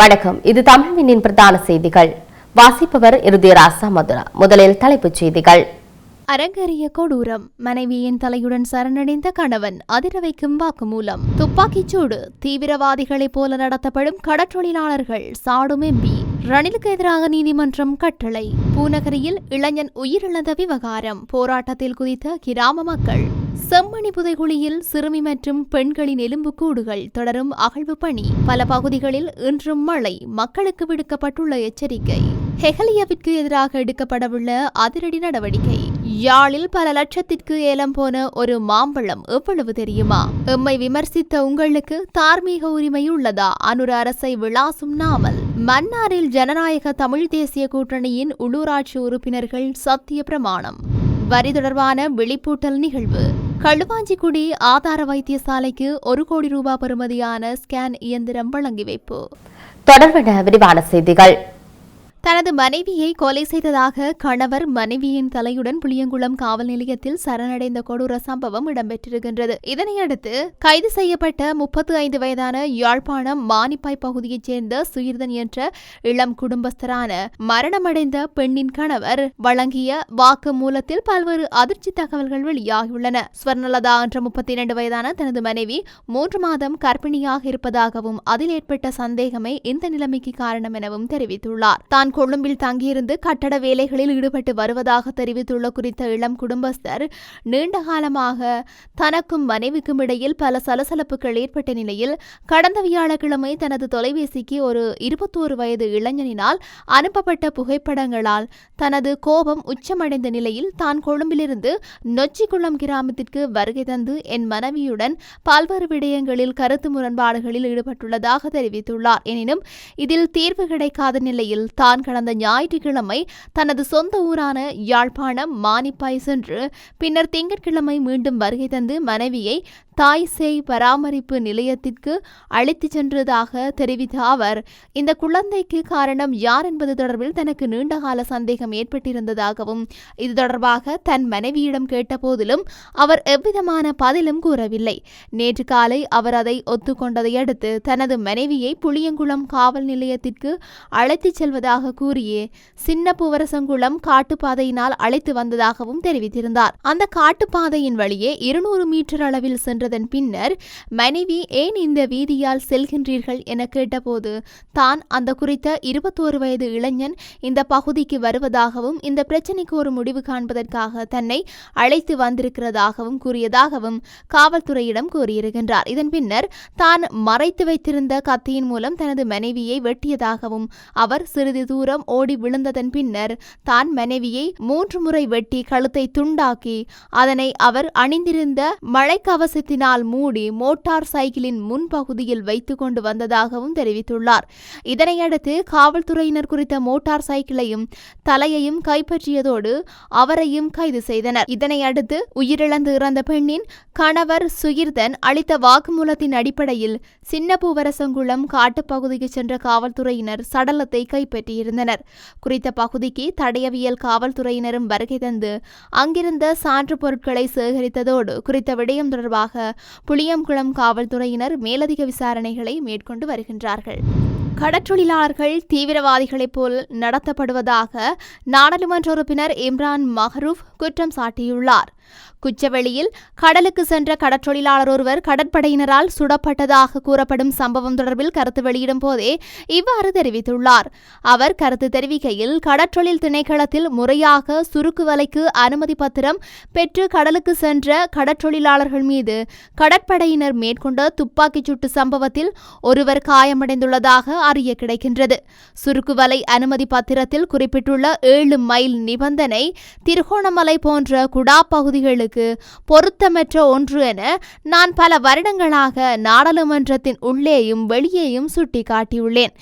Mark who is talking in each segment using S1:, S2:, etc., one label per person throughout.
S1: வணக்கம். இது தமிழ்வினின் பிரதான செய்திகள். வாசிப்பவர் இருதயராசா மதுரா. முதலில் தலைப்புச் செய்திகள்.
S2: அரங்கேறிய கொடூரம். மனைவியின் தலையுடன் சரணடைந்த கணவன் அதிர வைக்கும் வாக்குமூலம். துப்பாக்கிச் சூடு. தீவிரவாதிகளைப் போல நடத்தப்படும் கடற்றொழிலாளர்கள் சாடும் எம்பி. ரணிலுக்கு எதிராக நீதிமன்றம் கட்டளை. பூநகரியில் இளைஞன் உயிரிழந்த விவகாரம். போராட்டத்தில் குதித்த கிராம மக்கள். செம்மணி புதைகுழியில் சிறுமி மற்றும் பெண்களின் எலும்புக்கூடுகள் தொடரும் அகழ்வு பணி. பல பகுதிகளில் இன்றும் மழை. மக்களுக்கு விடுக்கப்பட்டுள்ள எச்சரிக்கை. ஹெகலியாவிற்கு எதிராக எடுக்கப்படவுள்ள அதிரடி நடவடிக்கை. யாழில் பல லட்சத்திற்கு ஏலம் போன ஒரு மாம்பழம் எவ்வளவு தெரியுமா? எம்மை விமர்சித்த உங்களுக்கு தார்மீக உரிமை உள்ளதா அனுர அரசை விளாசும் நாமல் மன்னாரில் ஜனநாயக தமிழ் தேசிய கூட்டணியின் உள்ளூராட்சி உறுப்பினர்கள் சத்திய பிரமாணம். வரி தொடர்பான விழிப்பூட்டல் நிகழ்வு. களுவாஞ்சிக்குடி ஆதார வைத்தியசாலைக்கு ஒரு கோடி ரூபாய் பெறுமதியான ஸ்கேன் இயந்திரம் வழங்கி வைப்பு.
S1: தொடர்பான விரிவான செய்திகள்.
S2: தனது மனைவியை கொலை செய்ததாக கணவர் மனைவியின் தலையுடன் புளியங்குளம் காவல் நிலையத்தில் சரணடைந்த கொடூர சம்பவம் இடம்பெற்றிருக்கின்றது. இதனையடுத்து கைது செய்யப்பட்ட முப்பத்து ஐந்து வயதான யாழ்ப்பாணம் மானிப்பாய் பகுதியைச் சேர்ந்த சுயிர்தன் என்ற இளம் குடும்பஸ்தரான மரணமடைந்த பெண்ணின் கணவர் வழங்கிய வாக்கு மூலத்தில் பல்வேறு அதிர்ச்சி தகவல்கள் வெளியாகியுள்ளன. ஸ்வர்ணலதா என்ற முப்பத்தி இரண்டு வயதான தனது மனைவி மூன்று மாதம் கர்ப்பிணியாக இருப்பதாகவும் அதில் ஏற்பட்ட சந்தேகமே இந்த நிலைமைக்கு காரணம் எனவும் தெரிவித்துள்ளார். தான் கொழும்பில் தங்கியிருந்து கட்டட வேலைகளில் ஈடுபட்டு வருவதாக தெரிவித்துள்ள குறித்த இளம் குடும்பஸ்தர் நீண்ட காலமாக தனக்கும் மனைவிக்கும் இடையில் பல சலசலப்புகள் ஏற்பட்ட நிலையில் கடந்த வியாழக்கிழமை தனது தொலைபேசிக்கு ஒரு இருபத்தோரு வயது இளைஞனினால் அனுப்பப்பட்ட புகைப்படங்களால் தனது கோபம் உச்சமடைந்த நிலையில் தான் கொழும்பிலிருந்து நொச்சிக்குளம் கிராமத்திற்கு வருகை தந்து என் மனைவியுடன் பல்வேறு விடயங்களில் கருத்து முரண்பாடுகளில் ஈடுபட்டுள்ளதாக தெரிவித்துள்ளார். எனினும் இதில் தீர்வு கிடைக்காத நிலையில் தான் கடந்த ஞாயிற்றுக்கிழமை தனது சொந்த ஊரான யாழ்ப்பாணம் மானிப்பாய் சென்று பின்னர் திங்கட்கிழமை மீண்டும் வருகை தந்து மனைவியை தாய் சேய் பராமரிப்பு நிலையத்திற்கு அழைத்துச் சென்றதாக தெரிவித்த அவர் இந்த குழந்தைக்கு காரணம் யார் என்பது தொடர்பில் தனக்கு நீண்டகால சந்தேகம் ஏற்பட்டிருந்ததாகவும் இது தொடர்பாக தன் மனைவியிடம் கேட்டபோதிலும் அவர் எவ்விதமான பதிலும் கூறவில்லை. நேற்று காலை அவர் அதை ஒத்துக்கொண்டதை அடுத்து தனது மனைவியை புளியங்குளம் காவல் நிலையத்திற்கு அழைத்துச் செல்வதாக கூறியே சின்ன பூவரசங்குளம் காட்டுப்பாதையினால் அழைத்து வந்ததாகவும் தெரிவித்திருந்தார். அந்த காட்டுப்பாதையின் வழியே இருநூறு மீட்டர் அளவில் சென்றதன் பின்னர் மனைவி ஏன் இந்த வீதியால் செல்கின்றீர்கள்? என கேட்டபோது தான் அந்த குறித்த இருபத்தோரு வயது இளைஞன் இந்த பகுதிக்கு வருவதாகவும் இந்த பிரச்சினைக்கு ஒரு முடிவு காண்பதற்காக தன்னை அழைத்து வந்திருக்கிறதாகவும் கூறியதாகவும் காவல்துறையிடம் கூறியிருக்கின்றார். இதன் பின்னர் தான் மறைத்து வைத்திருந்த கத்தியின் மூலம் தனது மனைவியை வெட்டியதாகவும் அவர் சிறிது தூரம் ஓடி விழுந்ததன் பின்னர் தான் மனைவியை மூன்று முறை வெட்டி கழுத்தை துண்டாக்கி அதனை அவர் அணிந்திருந்த மழைக்கவசத்தினால் மூடி மோட்டார் சைக்கிளின் முன்பகுதியில் வைத்துக் கொண்டு வந்ததாகவும் தெரிவித்துள்ளார். இதனையடுத்து காவல்துறையினர் குறித்த மோட்டார் சைக்கிளையும் தலையையும் கைப்பற்றியதோடு அவரையும் கைது செய்தனர். இதனையடுத்து உயிரிழந்து இறந்த பெண்ணின் கணவர் சுயிர்தன் அளித்த வாக்குமூலத்தின் அடிப்படையில் சின்ன பூவரசங்குளம் காட்டுப்பகுதிக்கு சென்ற காவல்துறையினர் சடலத்தை கைப்பற்றியிருந்தனர். குறித்த பகுதிக்கு தடயவியல் காவல்துறையினரும் வருகை தந்து அங்கிருந்த சான்று பொருட்களை சேகரித்ததோடு குறித்த விடயம் தொடர்பாக புளியங்குளம் காவல்துறையினர் மேலதிக விசாரணைகளை மேற்கொண்டு வருகின்றார்கள். கடற்றொழிலாளர்கள் தீவிரவாதிகளைப் போல் நடத்தப்படுவதாக நாடாளுமன்ற உறுப்பினர் இம்ரான் மஹரூப் குற்றம் சாட்டியுள்ளார். குச்சவெளியில் கடலுக்கு சென்ற கடற்றொழிலாளர் ஒருவர் கடற்படையினரால் சுடப்பட்டதாக கூறப்படும் சம்பவம் தொடர்பில் கருத்து வெளியிடும் போதே இவ்வாறு தெரிவித்துள்ளார். அவர் கருத்து தெரிவிக்கையில் கடற்றொழில் திணைக்களத்தில் முறையாக சுருக்கு வலைக்கு அனுமதி பத்திரம் பெற்று கடலுக்கு சென்ற கடற்றொழிலாளர்கள் மீது கடற்படையினர் மேற்கொண்ட துப்பாக்கிச் சூட்டு சம்பவத்தில் ஒருவர் காயமடைந்துள்ளதாக அறிய கிடைக்கின்றது. சுருக்குவலை அனுமதி பத்திரத்தில் குறிப்பிட்டுள்ள ஏழு மைல் நிபந்தனை திருகோணமலை போன்ற குடா பகுதிகளுக்கு பொருத்தமற்ற ஒன்று என நான் பல வருடங்களாக நாடாளுமன்றத்தின் உள்ளேயும் வெளியேயும் சுட்டிக்காட்டியுள்ளேன்.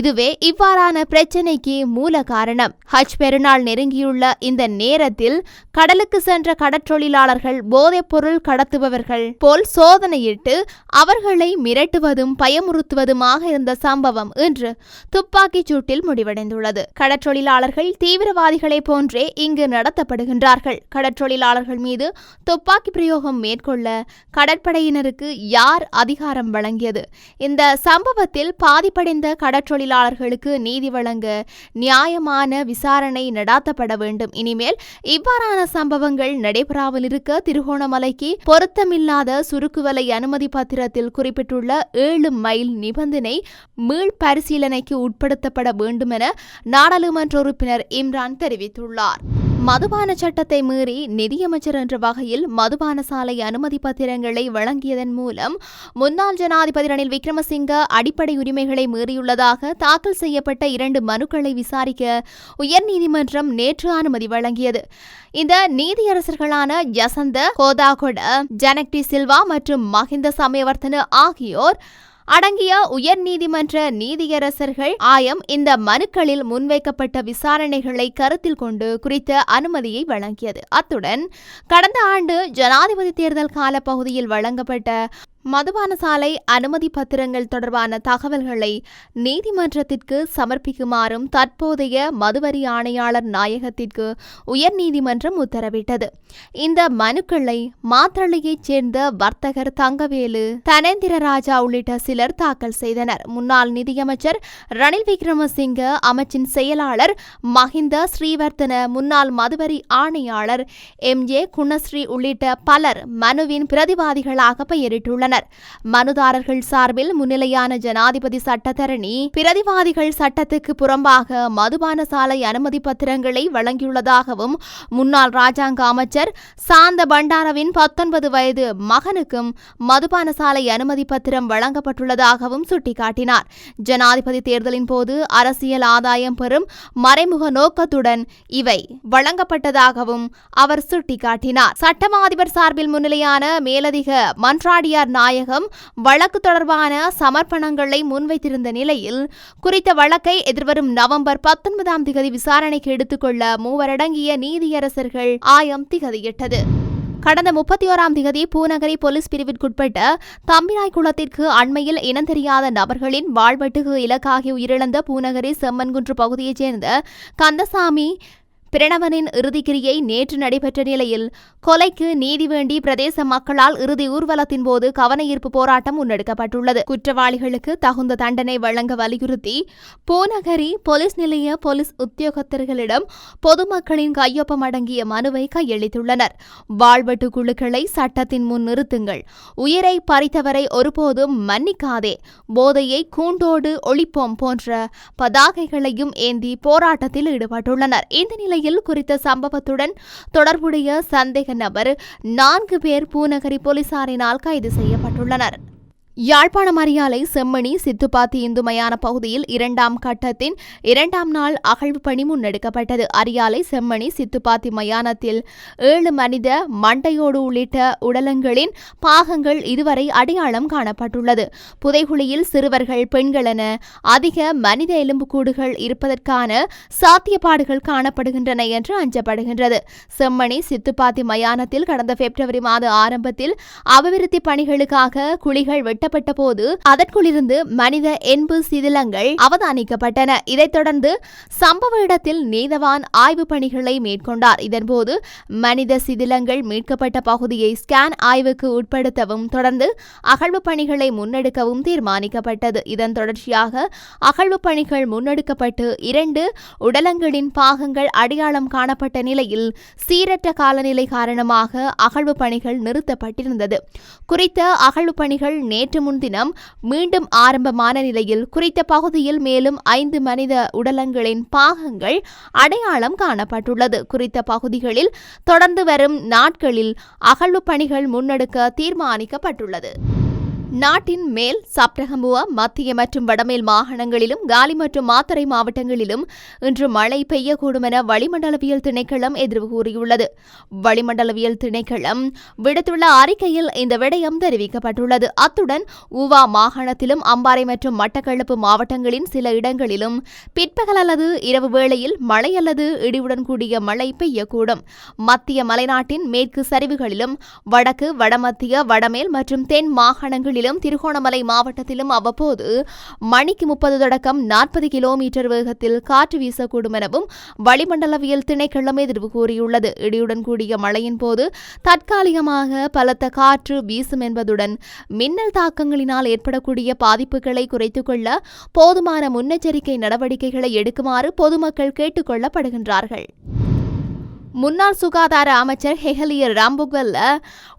S2: இதுவே இவ்வாறான பிரச்சினைக்கு மூல காரணம். ஹஜ் பெருநாள் நெருங்கியுள்ள இந்த நேரத்தில் கடலுக்கு சென்ற கடற்றொழிலாளர்கள் போதைப் பொருள் கடத்துபவர்கள் போல் சோதனையிட்டு அவர்களை மிரட்டுவதும் பயமுறுத்துவதுமாக இருந்த சம்பவம் இன்று துப்பாக்கிச் சூட்டில் முடிவடைந்துள்ளது. கடற்றொழிலாளர்கள் தீவிரவாதிகளைப் போன்றே இங்கு நடத்தப்படுகின்றார்கள். கடற்றொழிலாளர்கள் மீது துப்பாக்கி பிரயோகம் மேற்கொள்ள கடற்படையினருக்கு யார் அதிகாரம் வழங்கியது? இந்த சம்பவத்தில் பாதிப்படைந்த கடற்றொழிலாளர்களுக்கு நீதி வழங்க நியாயமான விசாரணை நடாத்தப்பட வேண்டும். இனிமேல் இவ்வாறான சம்பவங்கள் நடைபெறாமல் இருக்க திருகோணமலைக்கு பொருத்தமில்லாத சுருக்குவலை அனுமதி பத்திரத்தில் குறிப்பிட்டுள்ள ஏழு மைல் நிபந்தனை மீள் பரிசீலனைக்கு உட்படுத்தப்பட வேண்டுமென நாடாளுமன்ற உறுப்பினர் இம்ரான் தெரிவித்துள்ளார். மதுபான சட்டத்தை மீறி நிதியமைச்சர் என்ற வகையில் மதுபான சாலை அனுமதி பத்திரங்களை வழங்கியதன் மூலம் முன்னாள் ஜனாதிபதி ரணில் விக்ரமசிங்க அடிப்படை உரிமைகளை மீறியுள்ளதாக தாக்கல் செய்யப்பட்ட இரண்டு மனுக்களை விசாரிக்க உயர்நீதிமன்றம் நேற்று அனுமதி வழங்கியது. இந்த நீதியரசர்களான யசந்த கோதாகொட ஜனக்டி சில்வா மற்றும் மஹிந்த சமயவர்த்தன ஆகியோர் அடங்கிய உயர்நீதிமன்ற நீதியரசர்கள் ஆயம் இந்த மனுக்களில் முன்வைக்கப்பட்ட விசாரணைகளை கருத்தில் கொண்டு குறித்த அனுமதியை வழங்கியது. அத்துடன் கடந்த ஆண்டு ஜனாதிபதி தேர்தல் காலப்பகுதியில் வழங்கப்பட்ட மதுபான சாலை அனுமதி பத்திரங்கள் தொடர்பான தகவல்களை நீதிமன்றத்திற்கு சமர்ப்பிக்குமாறும் தற்போதைய மதுவரி ஆணையாளர் நாயகத்திற்கு உயர்நீதிமன்றம் உத்தரவிட்டது. இந்த மனுக்களை மாத்தளையைச் சேர்ந்த வர்த்தகர் தங்கவேலு தனேந்திர ராஜா உள்ளிட்ட சிலர் தாக்கல் செய்தனர். முன்னாள் நிதியமைச்சர் ரணில் விக்ரமசிங்க அமைச்சின் செயலாளர் மஹிந்த ஸ்ரீவர்த்தன முன்னாள் மதுவரி ஆணையாளர் எம். ஜே குணஸ்ரீ உள்ளிட்ட பலர் மனுவின் பிரதிவாதிகளாக பெயரிட்டுள்ளனர். மனுதாரர்கள் சார்பில் முன்னிலையான ஜனாதிபதி சட்டத்தரணி பிரதிவாதிகள் சட்டத்துக்கு புறம்பாக மதுபான சாலை அனுமதி பத்திரங்களை வழங்கியுள்ளதாகவும் முன்னாள் ராஜாங்க அமைச்சர் சாந்த பண்டாரவின் பத்தொன்பது வயது மகனுக்கும் மதுபான சாலை அனுமதி பத்திரம் வழங்கப்பட்டுள்ளதாகவும் சுட்டிக்காட்டினார். ஜனாதிபதி தேர்தலின் போது அரசியல் ஆதாயம் பெறும் மறைமுக நோக்கத்துடன் இவை வழங்கப்பட்டதாகவும் அவர் சுட்டிக்காட்டினார். சட்டமா அதிபர் சார்பில் முன்னிலையான மேலதிக மன்றாடியார் நாயகம் வழக்கு தொடர்பான சமர்ப்பணங்களை முன்வைத்திருந்த நிலையில் குறித்த வழக்கை எதிர்வரும் நவம்பர் பத்தொன்பதாம் திகதி விசாரணைக்கு எடுத்துக்கொள்ள மூவரடங்கிய நீதியரசர்கள் ஆயம் திகதியிட்டது. கடந்த முப்பத்தி ஓராம் திகதி பூநகரி போலீஸ் பிரிவிற்குட்பட்ட தம்பிராய் குளத்திற்கு அண்மையில் இனந்தெரியாத நபர்களின் வாழ்வெட்டுக்கு இலக்காகி உயிரிழந்த பூநகரி செம்மன்குன்று பகுதியைச் சேர்ந்த கந்தசாமி பிரணவனின் இறுதிக்கிரியை நேற்று நடைபெற்ற நிலையில் கொலைக்கு நீதி வேண்டி பிரதேச மக்களால் இறுதி ஊர்வலத்தின் போது கவனஈர்ப்பு போராட்டம் முன்னெடுக்கப்பட்டுள்ளது. குற்றவாளிகளுக்கு தகுந்த தண்டனை வழங்க வலியுறுத்தி பூநகரி போலீஸ் நிலைய போலீஸ் உத்தியோகத்தர்களிடம் பொதுமக்களின் கையொப்பம் அடங்கிய மனுவை கையளித்துள்ளனர். வாழ்வெட்டு குழுக்களை சட்டத்தின் முன் நிறுத்துங்கள். உயிரை பறித்தவரை ஒருபோதும் மன்னிக்காதே. போதையை கூண்டோடு ஒழிப்போம் போன்ற பதாகைகளையும் ஏந்தி போராட்டத்தில் ஈடுபட்டுள்ளனர். இந்த நிலையில் குறித்த சம்பவத்துடன் தொடர்புடைய சந்தேக நபர் நான்கு பேர் பூநகரி போலீசாரினால் கைது செய்யப்பட்டுள்ளனர். யாழ்ப்பாணம் அரியாலை செம்மணி சித்துப்பாத்தி இந்து மயான பகுதியில் இரண்டாம் கட்டத்தின் இரண்டாம் நாள் அகழ்வு பணி முன்னெடுக்கப்பட்டது. அரியாலை செம்மணி சித்துப்பாத்தி மயானத்தில் ஏழு மனித மண்டையோடு உள்ளிட்ட உடலங்களின் பாகங்கள் இதுவரை அடையாளம் காணப்பட்டுள்ளது. புதைகுழியில் சிறுவர்கள் பெண்கள் என அதிக மனித எலும்புக்கூடுகள் இருப்பதற்கான சாத்தியப்பாடுகள் காணப்படுகின்றன என்று அஞ்சப்படுகின்றது. செம்மணி சித்துப்பாத்தி மயானத்தில் கடந்த பிப்ரவரி மாத ஆரம்பத்தில் அபிவிருத்தி பணிகளுக்காக குழிகள் வெட்டப்பட்ட போது அதற்குள்ளிருந்து மனித என்பு சிதிலங்கள் அவதானிக்கப்பட்டன. இதைத் தொடர்ந்து சம்பவ இடத்தில் நீதவான் ஆய்வு பணிகளை மேற்கொண்டார். இதன்போது மனித சிதிலங்கள் மீட்கப்பட்ட பகுதியை ஸ்கேன் ஆய்வுக்கு உட்படுத்தவும் தொடர்ந்து அகழ்வு பணிகளை முன்னெடுக்கவும் தீர்மானிக்கப்பட்டது. இதன் தொடர்ச்சியாக அகழ்வு பணிகள் முன்னெடுக்கப்பட்டு இரண்டு உடலங்களின் பாகங்கள் அடையாளம் காணப்பட்ட நிலையில் சீரற்ற காலநிலை காரணமாக அகழ்வு பணிகள் நிறுத்தப்பட்டிருந்தது. குறித்த அகழ்வு பணிகள் நேற்று முன்தினம் மீண்டும் ஆரம்பமான நிலையில் குறித்த பகுதியில் மேலும் ஐந்து மனித உடலங்களின் பாகங்கள் அடையாளம் காணப்பட்டுள்ளது. குறித்த பகுதிகளில் தொடர்ந்து வரும் நாட்களில் அகழ்வு பணிகள் முன்னெடுக்க தீர்மானிக்கப்பட்டுள்ளது. நாட்டின் மேல் சப்ரகமுவ மத்திய மற்றும் வடமேல் மாகாணங்களிலும் காலி மற்றும் மாத்தறை மாவட்டங்களிலும் இன்று மழை பெய்யக்கூடும் என வளிமண்டலவியல் திணைக்களம் எதிர்வு கூறியுள்ளது. வளிமண்டலவியல் திணைக்களம் விடுத்துள்ள அறிக்கையில் இந்த விடயம் தெரிவிக்கப்பட்டுள்ளது. அத்துடன் ஊவா மாகாணத்திலும் அம்பாறை மற்றும் மட்டக்களப்பு மாவட்டங்களின் சில இடங்களிலும் பிற்பகல் அல்லது இரவு வேளையில் மழை அல்லது இடியுடன் கூடிய மழை பெய்யக்கூடும். மத்திய மலைநாட்டின் மேற்கு சரிவுகளிலும் வடக்கு வடமத்திய வடமேல் மற்றும் தென் மாகாணங்களில் மாவட்டங்களிலும் திருகோணமலை மாவட்டத்திலும் அவ்வப்போது மணிக்கு முப்பது தொடக்கம் நாற்பது கிலோமீட்டர் வேகத்தில் காற்று வீசக்கூடும் எனவும் வளிமண்டலவியல் திணைக்களம் எதிர்வு கூறியுள்ளது. இடியுடன் கூடிய மழையின் போது தற்காலிகமாக பலத்த காற்று வீசும் என்பதுடன் மின்னல் தாக்கங்களினால் ஏற்படக்கூடிய பாதிப்புகளை குறைத்துக் கொள்ள போதுமான முன்னெச்சரிக்கை நடவடிக்கைகளை எடுக்குமாறு பொதுமக்கள் கேட்டுக் கொள்ளப்படுகின்றார்கள் முன்னாள் சுகாதார அமைச்சர் ஹெஹலியர் ராம்புகல்ல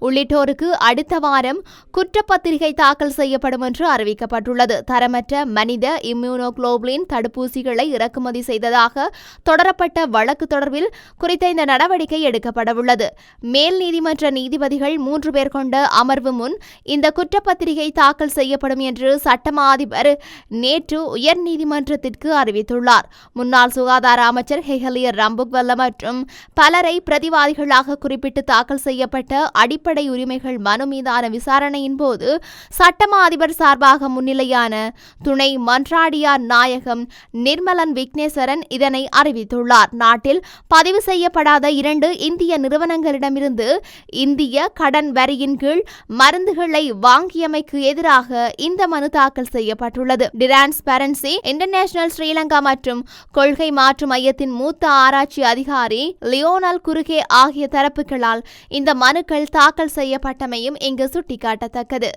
S2: உள்ளிட்டோருக்கு அடுத்த வாரம் குற்றப்பத்திரிகை தாக்கல் செய்யப்படும் என்று அறிவிக்கப்பட்டுள்ளது. தரமற்ற மனித இம்யூனோகுளோபுலின் தடுப்பூசிகளை இறக்குமதி செய்ததாக தொடரப்பட்ட வழக்கு தொடர்பில் குறித்த இந்த நடவடிக்கை எடுக்கப்படவுள்ளது. மேல் நீதிமன்ற நீதிபதிகள் மூன்று பேர் கொண்ட அமர்வு முன் இந்த குற்றப்பத்திரிகை தாக்கல் செய்யப்படும் என்று சட்டமா அதிபர் நேற்று உயர்நீதிமன்றத்திற்கு அறிவித்துள்ளார். முன்னாள் சுகாதார அமைச்சர் ஹெஹலியர் ரம்புக்வல்ல மற்றும் பலரை பிரதிவாதிகளாக குறிப்பிட்டு தாக்கல் செய்யப்பட்ட அடிப்படை உரிமைகள் மனு மீதான விசாரணையின் போது சட்டமா அதிபர் சார்பாக முன்னிலையான துணை மன்றாடியார் நாயகம் நிர்மலன் விக்னேஸ்வரன் இதனை அறிவித்துள்ளார். நாட்டில் பதிவு செய்யப்படாத இரண்டு இந்திய நிறுவனங்களிடமிருந்து இந்திய கடன் வரியின் கீழ் மருந்துகளை வாங்கியமைக்கு எதிராக இந்த மனு தாக்கல் செய்யப்பட்டுள்ளது. டிரான்ஸ்பரன்சி இன்டர்நேஷனல் ஸ்ரீலங்கா மற்றும் கொள்கை மாற்று மையத்தின் மூத்த ஆராய்ச்சி அதிகாரி லியோ லியோனல் குறுகே ஆகிய தரப்புகளால் இந்த மனுக்கள் தாக்கல் செய்யப்பட்டமையும் இங்கு சுட்டிக்காட்டத்தக்கது.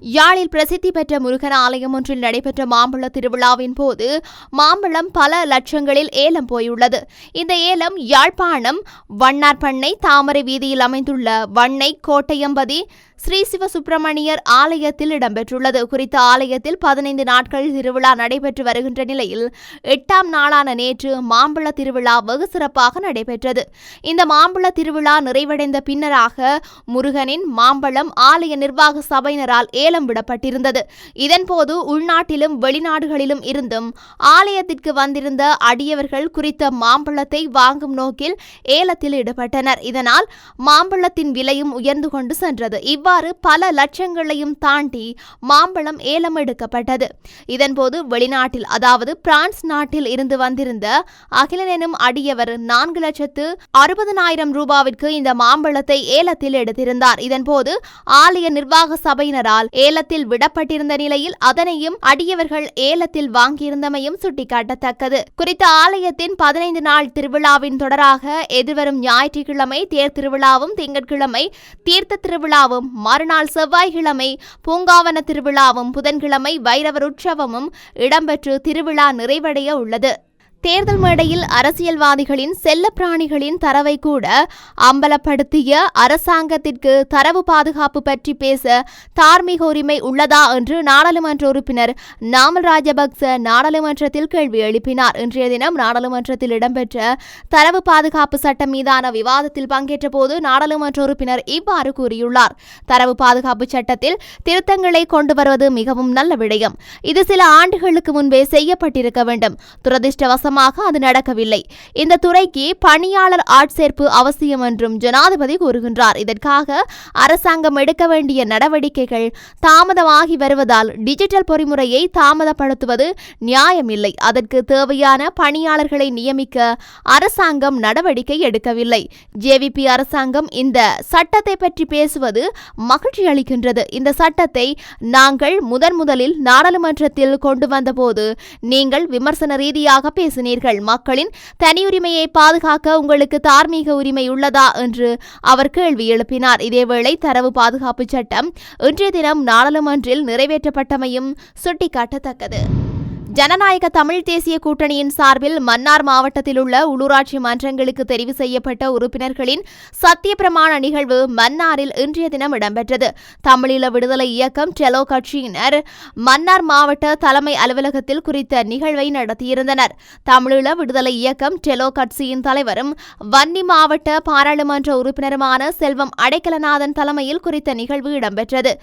S2: யாழில் பிரசித்தி பெற்ற முருகன் ஆலயம் ஒன்றில் நடைபெற்ற மாம்பழ திருவிழாவின் போது மாம்பழம் பல லட்சங்களில் ஏலம் போயுள்ளது. இந்த ஏலம் யாழ்ப்பாணம் வண்ணார்பண்ணை தாமரை வீதியில் அமைந்துள்ள வண்ணை கோட்டையம்பதி ஸ்ரீ சிவ சுப்பிரமணியர் ஆலயத்தில் இடம்பெற்றுள்ளது. குறித்த ஆலயத்தில் பதினைந்து நாட்கள் திருவிழா நடைபெற்று வருகின்ற நிலையில் எட்டாம் நாளான நேற்று மாம்பழ திருவிழா வெகு சிறப்பாக நடைபெற்றது. இந்த மாம்பழ திருவிழா நிறைவடைந்த பின்னராக முருகனின் மாம்பழம் ஆலய நிர்வாக சபையினரால் ஏலம் விடப்பட்டிருந்தது. இதன்போது உள்நாட்டிலும் வெளிநாடுகளிலும் இருந்தும் ஆலயத்திற்கு வந்திருந்த அடியவர்கள் குறித்த மாம்பழத்தை வாங்கும் நோக்கில் ஏலத்தில் ஈடுபட்டனர் இதனால் மாம்பழத்தின் விலையும் உயர்ந்து கொண்டு சென்றது. இவ்வாறு இவ்வாறு பல லட்சங்களையும் தாண்டி மாம்பழம் ஏலம் எடுக்கப்பட்டது. இதன்போது வெளிநாட்டில் அதாவது பிரான்ஸ் நாட்டில் இருந்து வந்திருந்த அகிலன் எனும் அடியவர் நான்கு லட்சத்து அறுபதனாயிரம் ரூபாவிற்கு இந்த மாம்பழத்தை ஏலத்தில் எடுத்திருந்தார். இதன்போது ஆலய நிர்வாக சபையினரால் ஏலத்தில் விடப்பட்டிருந்த நிலையில் அதனையும் அடியவர்கள் ஏலத்தில் வாங்கியிருந்தமையும் சுட்டிக்காட்டத்தக்கது. குறித்த ஆலயத்தின் பதினைந்து நாள் திருவிழாவின் தொடராக எதிர்வரும் ஞாயிற்றுக்கிழமை தேர் திருவிழாவும் திங்கட்கிழமை தீர்த்த திருவிழாவும் மறுநாள் செவ்வாய்க்கிழமை பூங்காவன திருவிழாவும் புதன்கிழமை வைரவர் உற்சவமும் இடம்பெற்று திருவிழா நிறைவடைய உள்ளது. தேர்தல் மேடையில் அரசியல்வாதிகளின் செல்லப்பிராணிகளின் தரவை கூட அம்பலப்படுத்திய அரசாங்கத்திற்கு தரவு பாதுகாப்பு பற்றி பேச தார்மீக உரிமை உள்ளதா என்று நாடாளுமன்ற உறுப்பினர் நாமல் ராஜபக்ச நாடாளுமன்றத்தில் கேள்வி எழுப்பினார். இன்றைய தினம் நாடாளுமன்றத்தில் இடம்பெற்ற தரவு பாதுகாப்பு சட்டம் மீதான விவாதத்தில் பங்கேற்ற போது நாடாளுமன்ற உறுப்பினர் இவ்வாறு கூறியுள்ளார். தரவு பாதுகாப்பு சட்டத்தில் திருத்தங்களை கொண்டு வருவது மிகவும் நல்ல விடயம். இது சில ஆண்டுகளுக்கு முன்பே செய்யப்பட்டிருக்க வேண்டும். காரணமாக அது நடக்கவில்லை. இந்த துறைக்கு பணியாளர் ஆட்சேர்ப்பு அவசியம் என்றும் ஜனாதிபதி கூறுகின்றார். இதற்காக அரசாங்கம் எடுக்க வேண்டிய நடவடிக்கைகள் தாமதமாகி வருவதால் டிஜிட்டல் பொறிமுறையை தாமதப்படுத்துவது நியாயமில்லை. அதற்கு தேவையான பணியாளர்களை நியமிக்க அரசாங்கம் நடவடிக்கை எடுக்கவில்லை. ஜேவிபி அரசாங்கம் இந்த சட்டத்தை பற்றி பேசுவது மகிழ்ச்சி அளிக்கின்றது. இந்த சட்டத்தை நாங்கள் முதன் முதலில் நாடாளுமன்றத்தில் கொண்டு வந்தபோது நீங்கள் விமர்சன ரீதியாக பேசினீர்கள் மக்களின் தனியுரிமையை பாதுகாக்க உங்களுக்கு தார்மீக உரிமை உள்ளதா? என்று அவர் கேள்வி எழுப்பினார். இதேவேளை தரவு பாதுகாப்பு சட்டம் இன்றைய தினம் நாடாளுமன்றில் நிறைவேற்றப்பட்டமையும் சுட்டிக்காட்டத்தக்கது. ஜனநாயக தமிழ் தேசிய கூட்டணியின் சார்பில் மன்னார் மாவட்டத்தில் உள்ள உள்ளூராட்சி மன்றங்களுக்கு தெரிவு செய்யப்பட்ட உறுப்பினர்களின் சத்திய பிரமாண நிகழ்வு மன்னாரில் இன்றைய தினம் இடம்பெற்றது. தமிழீழ விடுதலை இயக்கம் டெலோ கட்சியினர் மன்னார் மாவட்ட தலைமை அலுவலகத்தில் குறித்த நிகழ்வை நடத்தியிருந்தனர். தமிழீழ விடுதலை இயக்கம் டெலோ கட்சியின் தலைவரும் வன்னி மாவட்ட பாராளுமன்ற உறுப்பினருமான செல்வம் அடைக்கலநாதன் தலைமையில் குறித்த நிகழ்வு இடம்பெற்றது.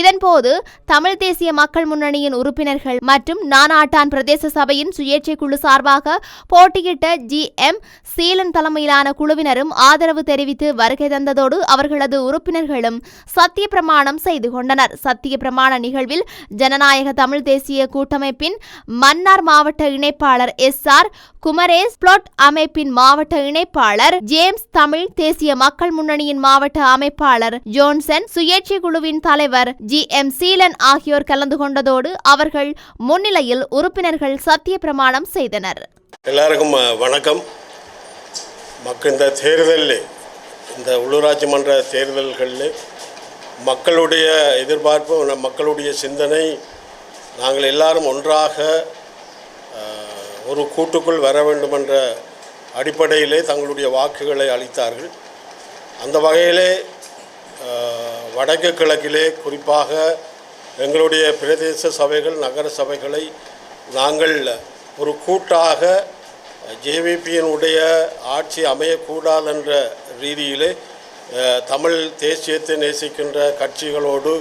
S2: இதன்போது தமிழ் தேசிய மக்கள் முன்னணியின் உறுப்பினர்கள் மற்றும் நாநாட்டு மட்டான் பிரதேச சபையின் சுயேட்சை குழு சார்பாக போட்டியிட்ட ஜி எம் சீலன் தலைமையிலான குழுவினரும் ஆதரவு தெரிவித்து வருகை தந்ததோடு அவர்களது உறுப்பினர்களும் சத்திய பிரமாணம் செய்து கொண்டனர். சத்திய பிரமாண நிகழ்வில் ஜனநாயக தமிழ் தேசிய கூட்டமைப்பின் மன்னார் மாவட்ட இணைப்பாளர் எஸ் ஆர் குமரேஸ் பிளாட் அமைப்பின் மாவட்ட இணைப்பாளர் ஜேம்ஸ் தமிழ் தேசிய மக்கள் முன்னணியின் மாவட்ட அமைப்பாளர் ஜோன்சன் சுயேட்சை குழுவின் தலைவர் ஜி எம் சீலன் ஆகியோர் கலந்து கொண்டதோடு அவர்கள் முன்னிலையில் உறுப்பினர்கள் சத்திய பிரமாணம் செய்தனர்.
S3: எல்லாருக்கும் வணக்கம். மக்கள் இந்த தேர்தலில் இந்த உள்ளூராட்சி மன்ற தேர்தல்களில் மக்களுடைய எதிர்பார்ப்பு மக்களுடைய சிந்தனை நாங்கள் எல்லாரும் ஒன்றாக ஒரு கூட்டுக்குள் வர வேண்டும் என்ற அடிப்படையிலே தங்களுடைய வாக்குகளை அளித்தார்கள். அந்த வகையிலே வடக்கு கிழக்கிலே குறிப்பாக எங்களுடைய பிரதேச சபைகள் நகர சபைகளை நாங்கள் ஒரு கூட்டாக ஜேவிபியினுடைய ஆட்சி அமையக்கூடாதென்ற ரீதியிலே தமிழ் தேசியத்தை நேசிக்கின்ற கட்சிகளோடு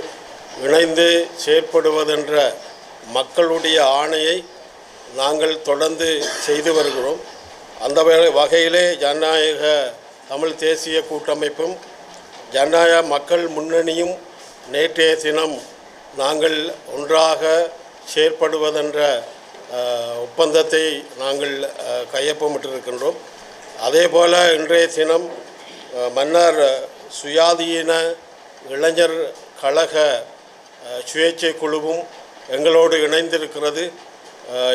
S3: இணைந்து செயற்படுவதென்ற மக்களுடைய ஆணையை நாங்கள் தொடர்ந்து செய்து வருகிறோம். அந்த வகையிலே ஜனநாயக தமிழ் தேசிய கூட்டமைப்பும் ஜனநாயக மக்கள் முன்னணியும் நேற்றைய தினம் நாங்கள் ஒன்றாக செயற்படுவதென்ற ஒப்பந்தத்தை நாங்கள் கையொப்பமிட்டிருக்கின்றோம். அதே போல் இன்றைய தினம் மன்னர் சுயாதீன இளைஞர் கழக சுயேட்சை குழுவும் எங்களோடு இணைந்திருக்கிறது.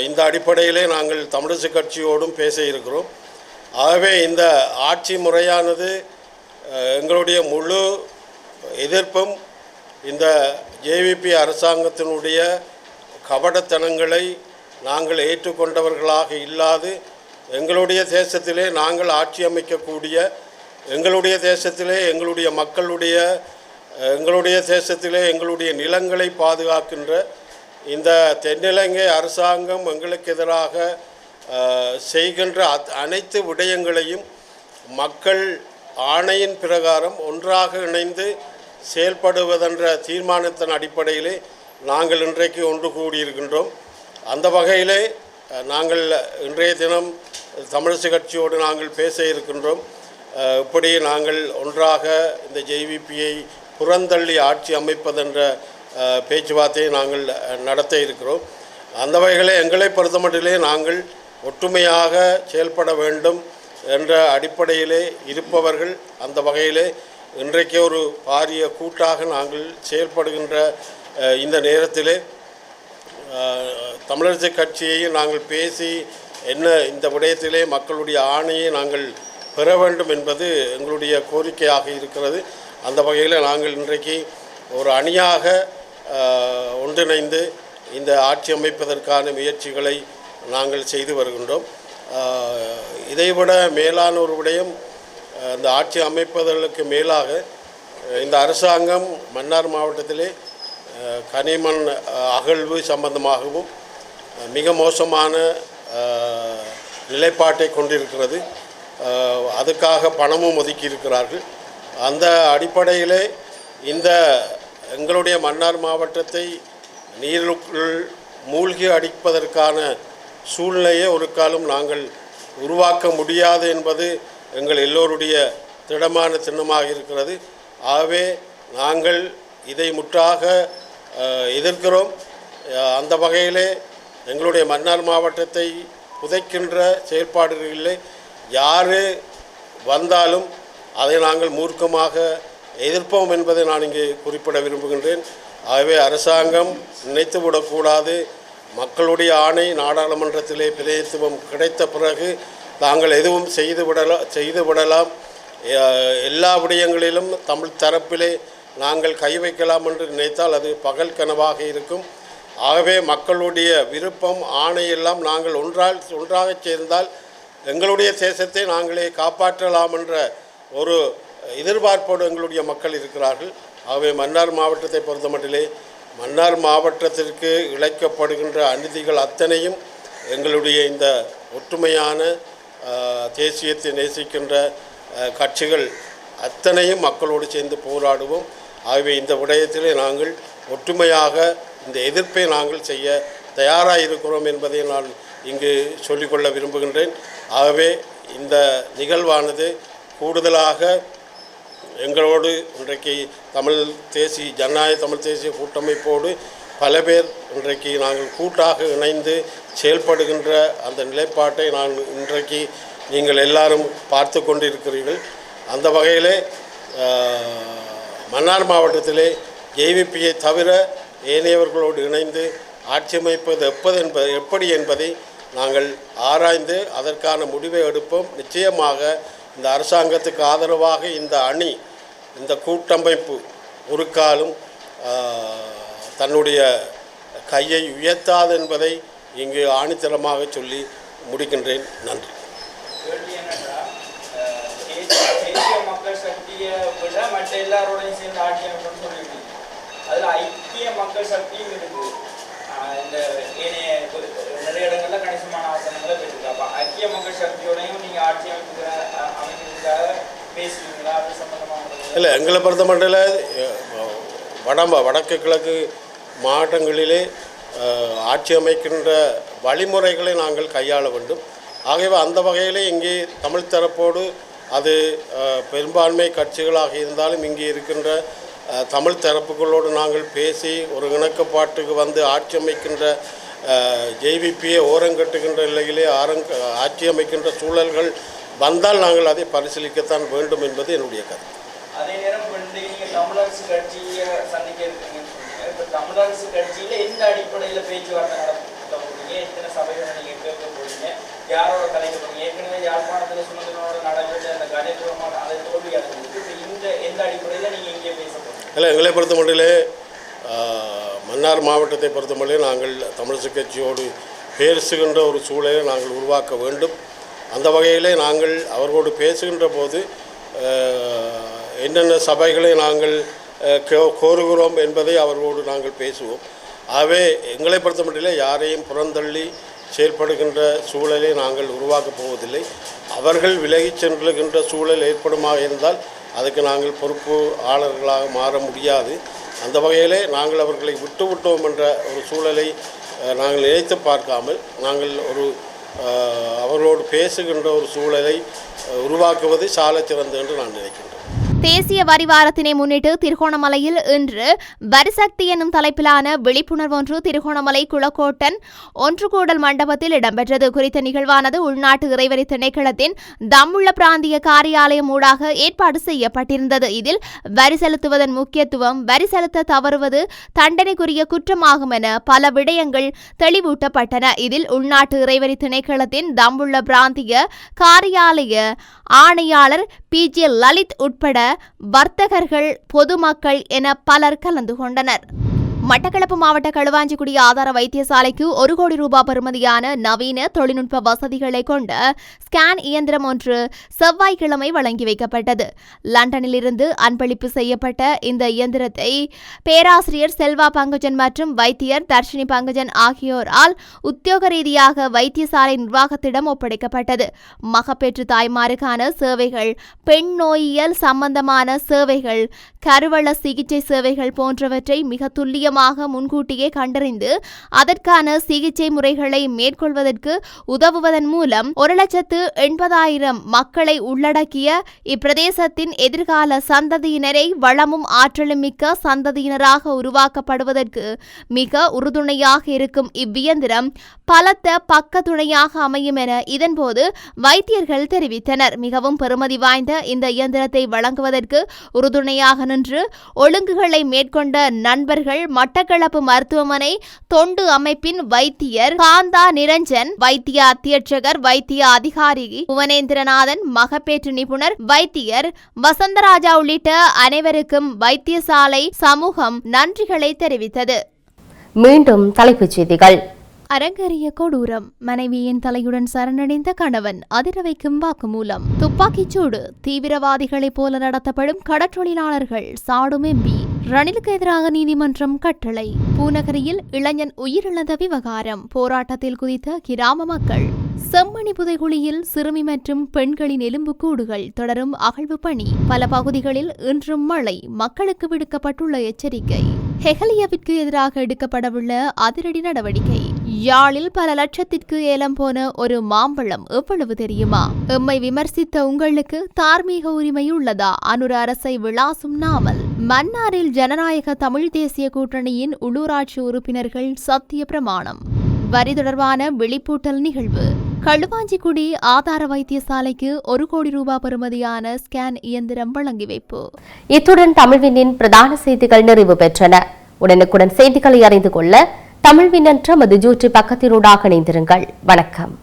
S3: இந்த அடிப்படையிலே நாங்கள் தமிழிசை கட்சியோடும் பேச இருக்கிறோம். ஆகவே இந்த ஆட்சி முறையானது எங்களுடைய முழு எதிர்ப்பும் இந்த ஜேவிபி அரசாங்கத்தினுடைய கபடத்தனங்களை நாங்கள் ஏற்றுக்கொண்டவர்களாக இல்லாது எங்களுடைய தேசத்திலே நாங்கள் ஆட்சி அமைக்கக்கூடிய எங்களுடைய தேசத்திலே எங்களுடைய மக்களுடைய எங்களுடைய தேசத்திலே எங்களுடைய நிலங்களை பாதுகாக்கின்ற இந்த தென்னிலங்கை அரசாங்கம் எங்களுக்கு எதிராக செய்கின்ற அனைத்து விடயங்களையும் மக்கள் ஆணையின் பிரகாரம் ஒன்றாக இணைந்து செயல்படுவதென்ற தீர்மானத்தின் அடிப்படையிலே நாங்கள் இன்றைக்கு ஒன்று கூடியிருக்கின்றோம். அந்த வகையிலே நாங்கள் இன்றைய தினம் தமிழிசை கட்சியோடு நாங்கள் பேச இருக்கின்றோம். இப்படி நாங்கள் ஒன்றாக இந்த ஜேவிபியை புறந்தள்ளி ஆட்சி அமைப்பதென்ற பேச்சுவார்த்தையை நாங்கள் நடத்த இருக்கிறோம். அந்த வகையிலே எங்களை பொறுத்தமட்டிலே நாங்கள் ஒற்றுமையாக செயல்பட வேண்டும் என்ற அடிப்படையிலே இருப்பவர்கள். அந்த வகையிலே இன்றைக்கு ஒரு பாரிய கூட்டாக நாங்கள் செயல்படுகின்ற இந்த நேரத்திலே தமிழரசு கட்சியையும் நாங்கள் பேசி என்ன இந்த விடயத்திலே மக்களுடைய ஆணையை நாங்கள் பெற வேண்டும் என்பது எங்களுடைய கோரிக்கையாக இருக்கிறது. அந்த வகையில் நாங்கள் இன்றைக்கு ஒரு அணியாக ஒன்றிணைந்து இந்த ஆட்சி அமைப்பதற்கான முயற்சிகளை நாங்கள் செய்து வருகின்றோம். இதைவிட மேலான ஒரு விடயம் இந்த ஆட்சி அமைப்பதற்கு மேலாக இந்த அரசாங்கம் மன்னார் மாவட்டத்திலே கனிமண் அகழ்வு சம்பந்தமாகவும் மிக மோசமான நிலைப்பாட்டை கொண்டிருக்கிறது. அதுக்காக பணமும் ஒதுக்கி இருக்கிறார்கள் அந்த அடிப்படையிலே இந்த எங்களுடைய மன்னார் மாவட்டத்தை நீருக்குள் மூழ்கி அடிப்பதற்கான சூழ்நிலையை ஒரு காலம் நாங்கள் உருவாக்க முடியாது என்பது எங்கள் எல்லோருடைய திடமான சின்னமாக இருக்கிறது. ஆகவே நாங்கள் இதை முற்றாக எதிர்க்கிறோம். அந்த வகையிலே எங்களுடைய மன்னார் மாவட்டத்தை புதைக்கின்ற செயல்பாடுகளிலே யார் வந்தாலும் அதை நாங்கள் மூர்க்கமாக எதிர்ப்போம் என்பதை நான் இங்கே குறிப்பிட விரும்புகின்றேன். ஆகவே அரசாங்கம் நினைத்து விடக்கூடாது மக்களுடைய ஆணை நாடாளுமன்றத்திலே பிரதித்துவம் கிடைத்த பிறகு தாங்கள் எதுவும் செய்து விடலாம் செய்து விடலாம் எல்லா விடயங்களிலும் தமிழ் தரப்பிலே நாங்கள் கை வைக்கலாம் என்று நினைத்தால் அது பகல் கனவாக இருக்கும். ஆகவே மக்களுடைய விருப்பம் ஆணையெல்லாம் நாங்கள் ஒன்றால் ஒன்றாக சேர்ந்தால் எங்களுடைய தேசத்தை நாங்களே காப்பாற்றலாம் என்ற ஒரு எதிர்பார்ப்போடு எங்களுடைய மக்கள் இருக்கிறார்கள். ஆகவே மன்னார் மாவட்டத்தை பொறுத்தமட்டிலே மன்னார் மாவட்டத்திற்கு இழைக்கப்படுகின்ற அநீதிகள் அத்தனையும் எங்களுடைய இந்த ஒற்றுமையான தேசியத்தை நேசிக்கின்ற கட்சிகள் அத்தனையும் மக்களோடு சேர்ந்து போராடுவோம். ஆகவே இந்த விடயத்திலே நாங்கள் ஒற்றுமையாக இந்த எதிர்ப்பை நாங்கள் செய்ய தயாராக இருக்கிறோம் என்பதை நான் இங்கு சொல்லிக்கொள்ள விரும்புகின்றேன். ஆகவே இந்த நிகழ்வானது கூடுதலாக எங்களோடு இன்றைக்கு தமிழ் தேசிய ஜனநாயக தமிழ் தேசிய கூட்டமைப்போடு பல பேர் இன்றைக்கு நாங்கள் கூட்டாக இணைந்து செயல்படுகின்ற அந்த நிலைப்பாட்டை நான் இன்றைக்கு நீங்கள் எல்லாரும் பார்த்து கொண்டிருக்கிறீர்கள். அந்த வகையிலே மன்னார் மாவட்டத்திலே ஜேவிபியை தவிர ஏனையவர்களோடு இணைந்து ஆட்சி அமைப்பது எப்பது என்பது எப்படி என்பதை நாங்கள் ஆராய்ந்து அதற்கான முடிவை எடுப்போம். நிச்சயமாக இந்த அரசாங்கத்துக்கு ஆதரவாக இந்த அணி இந்த கூட்டமைப்பு ஒரு காலம் தன்னுடைய கையை உயர்த்தாது என்பதை இங்கு ஆணித்தரமாக சொல்லி முடிக்கின்றேன். நன்றி.
S4: கேள்வி விட மற்ற எல்லாரோடையும் சேர்ந்து ஆட்சி அமைக்கணும்னு சொல்லியிருக்கீங்க. அதுல ஐக்கிய மக்கள் சக்தியும் இருக்கு. இந்த ஏனைய நிறைய இடங்கள்ல கணிசமான ஆசனங்களை பெற்றிருக்கு. அப்ப ஐக்கிய மக்கள் சக்தியோடையும் நீங்க ஆட்சி அமைக்கிற அமைக்கிறதுக்காக பேசுவீங்களா? அது சம்பந்தமாக
S3: இல்லை எங்களை பொறுத்த மட்டும் வடம்ப வடக்கு கிழக்கு மாவட்டங்களிலே ஆட்சி அமைக்கின்ற வழிமுறைகளை நாங்கள் கையாள வேண்டும். ஆகவே அந்த வகையிலே இங்கே தமிழ் தரப்போடு அது பெரும்பான்மை கட்சிகளாக இருந்தாலும் இங்கே இருக்கின்ற தமிழ் தரப்புகளோடு நாங்கள் பேசி ஒரு இணக்கப்பாட்டுக்கு வந்து ஆட்சி அமைக்கின்ற ஜேவிபியை ஓரங்கட்டுகின்ற நிலையிலே ஆரங் ஆட்சி அமைக்கின்ற சூழல்கள் வந்தால் நாங்கள் அதை பரிசீலிக்கத்தான் வேண்டும் என்பது என்னுடைய கருத்து.
S4: அதே நேரம் தமிழரசு கட்சியை சந்திக்க தமிழரசு கட்சியில எந்த அடிப்படையில் பேச்சுவார்த்தை நடத்த போறீங்க எத்தனை சபைகளை நீங்க கேட்க போறீங்க யாரோட கலைக்க போறீங்க ஏற்கனவே யாழ்ப்பாணத்துல சுமந்திரனோட நடைபெற்ற அந்த கணிதமான அதை தோல்வி அடைஞ்சிருக்கு இப்ப இந்த எந்த அடிப்படையில நீங்க இங்கே பேச போறீங்க
S3: இல்லை எங்களை பொறுத்தமட்டிலே மன்னார் மாவட்டத்தை பொறுத்தமட்டிலே நாங்கள் தமிழிசை கட்சியோடு பேசுகின்ற ஒரு சூழலை நாங்கள் உருவாக்க வேண்டும். அந்த வகையிலே நாங்கள் அவர்களோடு பேசுகின்ற போது என்னென்ன சபைகளை நாங்கள் கோ- கோருகிறோம் என்பதை அவர்களோடு நாங்கள் பேசுவோம். ஆகவே எங்களை பொறுத்தமட்டிலே யாரையும் புறந்தள்ளி செயல்படுகின்ற சூழலை நாங்கள் உருவாக்கப் போவதில்லை. அவர்கள் விலகிச் சென்றுகின்ற சூழல் ஏற்படுமாக இருந்தால் அதுக்கு நாங்கள் பொறுப்பு ஆளர்களாக மாற முடியாது. அந்த வகையிலே நாங்கள் அவர்களை விட்டு விட்டோம் என்ற ஒரு சூழலை நாங்கள் நினைத்து பார்க்காமல் நாங்கள் ஒரு அவர்களோடு பேசுகின்ற ஒரு சூழலை உருவாக்குவது சாலச் சிறந்தது என்று நான் நினைக்கின்றேன்.
S2: தேசிய வரி வாரத்தினை முன்னிட்டு திருகோணமலையில் இன்று வரிசக்தி எனும் தலைப்பிலான விழிப்புணர்வு ஒன்று திருகோணமலை குளக்கோட்டன் ஒன்று கூடல் மண்டபத்தில் இடம்பெற்றது. குறித்த நிகழ்வானது உள்நாட்டு இறைவரி திணைக்களத்தின் தம்முள்ள பிராந்திய காரியாலயம் ஊடாக ஏற்பாடு செய்யப்பட்டிருந்தது. இதில் வரி செலுத்துவதன் முக்கியத்துவம் வரி செலுத்த தவறுவது தண்டனைக்குரிய குற்றமாகும் என பல விடயங்கள் தெளிவூட்டப்பட்டன. இதில் உள்நாட்டு இறைவரி திணைக்களத்தின் தம்புள்ள பிராந்திய காரியாலய ஆணையாளர் பி ஜே லலித் உட்பட வர்த்தகர்கள் பொதுமக்கள் என பலர் கலந்து கொண்டனர். மட்டக்களப்பு மாவட்ட களுவாஞ்சிக்குடி ஆதார வைத்தியசாலைக்கு ஒரு கோடி ரூபாய் பெறுமதியான நவீன தொழில்நுட்ப வசதிகளை கொண்ட ஸ்கேன் இயந்திரம் ஒன்று செவ்வாய்க்கிழமை வழங்கி வைக்கப்பட்டது. லண்டனிலிருந்து அன்பளிப்பு செய்யப்பட்ட இந்த இயந்திரத்தை பேராசிரியர் செல்வா பங்கஜன் மற்றும் வைத்தியர் தர்ஷினி பங்கஜன் ஆகியோரால் உத்தியோக ரீதியாக வைத்தியசாலை நிர்வாகத்திடம் ஒப்படைக்கப்பட்டது. மகப்பேற்று தாய்மாருக்கான சேவைகள் பெண் நோயியல் சம்பந்தமான சேவைகள் கருவள சிகிச்சை சேவைகள் போன்றவற்றை மிக துல்லியமாக முன்கூட்டியே கண்டறிந்து அதற்கான சிகிச்சை முறைகளை மேற்கொள்வதற்கு உதவுவதன் மூலம் ஒரு லட்சத்து எண்பதாயிரம் மக்களை உள்ளடக்கிய இப்பிரதேசத்தின் எதிர்கால சந்ததியினரை வளமும் ஆற்றலும் மிக்க சந்ததியினராக உருவாக்கப்படுவதற்கு மிக உறுதுணையாக இருக்கும் இவ்வியந்திரம் பலத்த பக்க துணையாக அமையும் என இதன்போது வைத்தியர்கள் தெரிவித்தனர். மிகவும் பெறுமதி வாய்ந்த இந்த இயந்திரத்தை வழங்குவதற்கு உறுதுணையாக நின்று ஒழுங்குகளை மேற்கொண்ட நண்பர்கள் மட்டக்களப்பு மருத்துவமனை தொண்டு அமைப்பின் வைத்தியர் காந்தா நிரஞ்சன் வைத்திய அத்தியட்சகர் வைத்திய அதிகாரி புவனேந்திரநாதன் மகப்பேற்று நிபுணர் வைத்தியர் வசந்தராஜா உள்ளிட்ட அனைவருக்கும் வைத்தியசாலை சமூகம் நன்றிகளை தெரிவித்தது.
S1: மீண்டும் தலைப்புச் செய்திகள்.
S2: அரங்கேறிய கொடூரம். மனைவியின் தலையுடன் சரணடைந்த கணவன் அதிர வைக்கும் வாக்குமூலம். துப்பாக்கிச் சூடு. தீவிரவாதிகளைப் போல நடத்தப்படும் கடற்றொழிலாளர்கள் சாடும் எம்பி. ரணிலுக்கு எதிராக நீதிமன்றம் கட்டளை. பூநகரியில் இளைஞன் உயிரிழந்த விவகாரம். போராட்டத்தில் குதித்த கிராம மக்கள். செம்மணி புதைகுழியில் சிறுமி மற்றும் பெண்களின் எலும்புக்கூடுகள் தொடரும் அகழ்வு பணி. பல பகுதிகளில் இன்றும் மழை. மக்களுக்கு விடுக்கப்பட்டுள்ள எச்சரிக்கை. ஹெகலியாவிற்கு எதிராக எடுக்கப்படவுள்ள அதிரடி நடவடிக்கை. யாழில் பல லட்சத்திற்கு ஏலம் போன ஒரு மாம்பழம் எவ்வளவு தெரியுமா? எம்மை விமர்சித்த உங்களுக்கு தார்மீக உரிமை உள்ளதா? அனுர அரசை விளாசும் நாமல் மன்னாரில் ஜனநாயக தமிழ் தேசிய கூட்டணியின் உள்ளூராட்சி உறுப்பினர்கள் சத்திய பிரமாணம். வரி தொடர்பான விழிப்பூட்டல் நிகழ்வு. களுவாஞ்சிக்குடி ஆதார வைத்தியசாலைக்கு ஒரு கோடி ரூபாய் பெறுமதியான ஸ்கேன் இயந்திரம் வழங்கி வைப்பு.
S1: இத்துடன் தமிழ்வினின் பிரதான செய்திகள் நிறைவு பெற்றன. உடனுக்குடன் செய்திகளை அறிந்து கொள்ள தமிழ்வின் என்ற மது ஜூற்றி பக்கத்தினூடாக இணைந்திருங்கள். வணக்கம்.